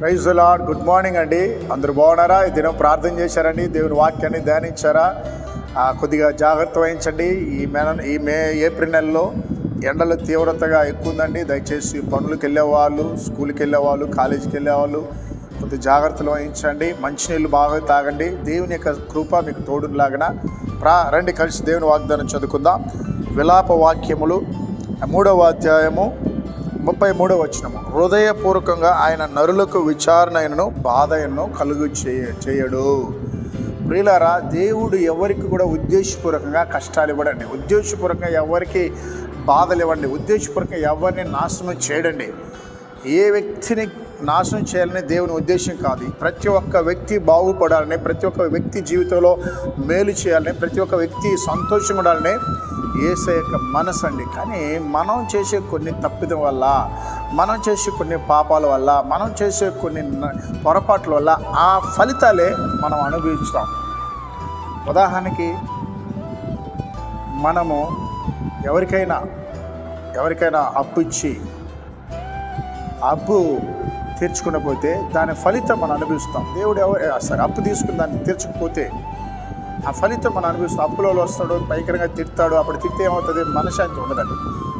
Praise lord good morning అండి. అందరూ బాగున్నారా? ఈ దినం ప్రార్థన చేశారండి. దేవుని వాక్యాన్ని ధ్యానించారా? కొద్దిగా జాగ్రత్త వహించండి. ఈ మే ఈ మే ఏప్రిల్ నెలలో ఎండలు తీవ్రతగా ఎక్కువ ఉందండి దయచేసి పనులకు వెళ్ళేవాళ్ళు స్కూల్కి వెళ్ళేవాళ్ళు కాలేజీకి వెళ్ళేవాళ్ళు కొద్ది జాగ్రత్తలు వహించండి. మంచినీళ్ళు బాగా తాగండి. దేవుని యొక్క కృప మీకు తోడులాగన. ప్రా రండి కలిసి దేవుని వాగ్దానం చదువుకుందాం. విలాప వాక్యములు మూడవ అధ్యాయము ముప్పై మూడో వచనము. హృదయపూర్వకంగా ఆయన నరులకు విచారణను బాధను కలుగు చేయ చేయడు. ప్రియులారా దేవుడు ఎవరికి కూడా ఉద్దేశపూర్వకంగా కష్టాలు ఇవ్వడండి. ఉద్దేశపూర్వకంగా ఎవరికి బాధలు ఇవ్వండి. ఉద్దేశపూర్వకంగా ఎవరిని నాశనం చేయడండి. ఏ వ్యక్తిని నాశనం చేయాలని దేవుని ఉద్దేశం కాదు. ప్రతి ఒక్క వ్యక్తి బాగుపడాలని ప్రతి ఒక్క వ్యక్తి జీవితంలో మేలు చేయాలని ప్రతి ఒక్క వ్యక్తి సంతోషంగా ఉండాలని ఏసే యొక్క మనసు అండి. కానీ మనం చేసే కొన్ని తప్పిదం వల్ల మనం చేసే కొన్ని పాపాల వల్ల మనం చేసే కొన్ని పొరపాట్ల వల్ల ఆ ఫలితాలే మనం అనుభవిస్తాం ఉదాహరణకి మనము ఎవరికైనా ఎవరికైనా అప్పు ఇచ్చి అప్పు తీర్చుకునపోతే దాని ఫలితం మనం అనుభవిస్తాం. దేవుడు ఎవరు సరే అప్పు తీసుకుని దాన్ని తీర్చకపోతే ఆ ఫలితం మనం అనుభవిస్తాం. అప్పులో వస్తాడు భయంకరంగా తిడతాడు అప్పుడు తిడితే ఏమవుతుంది? మనశ్శాంతి ఉండదండి.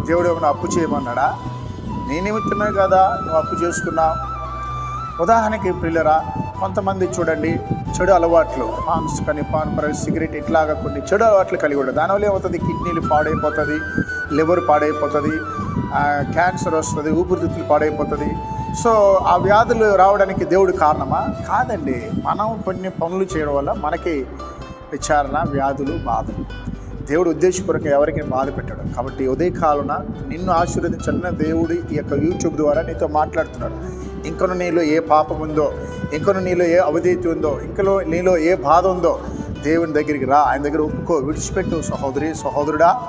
దేవుడు ఏమైనా అప్పు చేయమన్నాడా? నీ నిమిత్తమే కదా నువ్వు అప్పు చేసుకున్నా ఉదాహరణకి పిల్లరా కొంతమంది చూడండి చెడు అలవాట్లు పాన్స్ కానీ పాన్ పర సిగరెట్ ఇట్లాగా కొన్ని చెడు అలవాట్లు కలిగి ఉండదు దానివల్ల ఏమవుతుంది? కిడ్నీలు పాడైపోతుంది లివర్ పాడైపోతుంది క్యాన్సర్ వస్తుంది ఊపిరితిత్తులు పాడైపోతుంది సో ఆ వ్యాధులు రావడానికి దేవుడు కారణమా? కాదండి. మనం కొన్ని పనులు చేయడం వల్ల మనకి విచారణ వ్యాధులు బాధలు. దేవుడు ఉద్దేశపూర్వక ఎవరికి బాధ పెట్టాడు. కాబట్టి ఉదయకాలన నిన్ను ఆశీర్వదించాలన్న దేవుడు ఈ యొక్క యూట్యూబ్ ద్వారా నీతో మాట్లాడుతున్నాడు. ఇంకను నీలో ఏ పాపం ఉందో ఇంకను నీలో ఏ అవధీతి ఉందో ఇంకలో నీలో ఏ బాధ ఉందో దేవుని దగ్గరికి రా. ఆయన దగ్గర ఒప్పుకో విడిచిపెట్టు సహోదరి సహోదరుడా.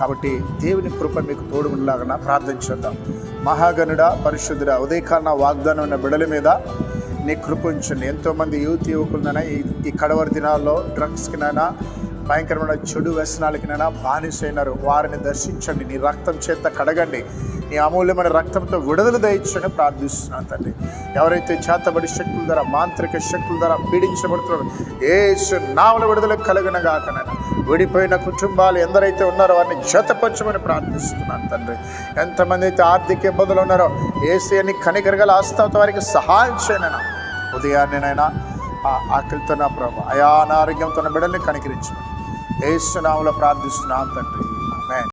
కాబట్టి దేవుని కృప మీకు తోడు ఉండలాగా ప్రార్థన మహాగణుడ పరిశుద్ధుడ ఉదయకాలన వాగ్దానం ఉన్న బిడల మీద నీ కృప ఉంచండి. ఎంతోమంది యువతి యువకులనైనా ఈ ఈ కడవరి దినాల్లో డ్రగ్స్కినైనా భయంకరమైన చెడు వ్యసనాలకినైనా బానిసైనారు. వారిని దర్శించండి. నీ రక్తం చేత కడగండి. నీ అమూల్యమైన రక్తంతో విడుదల దయచని ప్రార్థిస్తున్నాను తండ్రి. ఎవరైతే చేతబడి శక్తుల ద్వారా మాంత్రిక శక్తుల ద్వారా పీడించబడుతున్నారో ఏసు నావల విడుదల కలిగిన కాకనైనా విడిపోయిన కుటుంబాలు ఎందరైతే ఉన్నారో వారిని జతపరచమని ప్రార్థిస్తున్నాను తండ్రి. ఎంతమంది అయితే ఆర్థిక ఇబ్బందులు ఉన్నారో ఏసీని కనికరగల ఆస్తాత వారికి సహాయం చేయనైనా ఉదయాన్నేనైనా ఆ ఆకలితో నా ప్రభు అయా అనారోగ్యంతో బిడ్డల్ని కనికరించమని. ఏసునామలో ప్రార్థిస్తున్నాను తండ్రి.